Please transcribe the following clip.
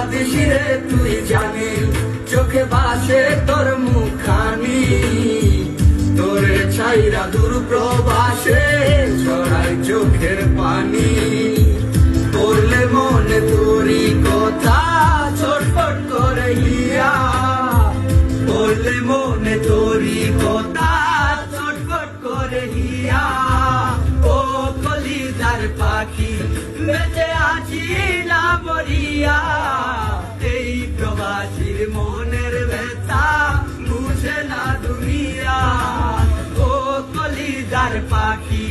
বাদিসি তুই জানি, চোখে বাসে তোর মুখানি তোরে ছাইরা দূর প্রবাসে ছড়াই চোখের পানি। মনে কথা, ছটফট করে হিয়া। পড়লে মনে কথা, ছটফট করে ও কলিদার পাখি, বেঁচে আছি না মরিয়া। Pakistan.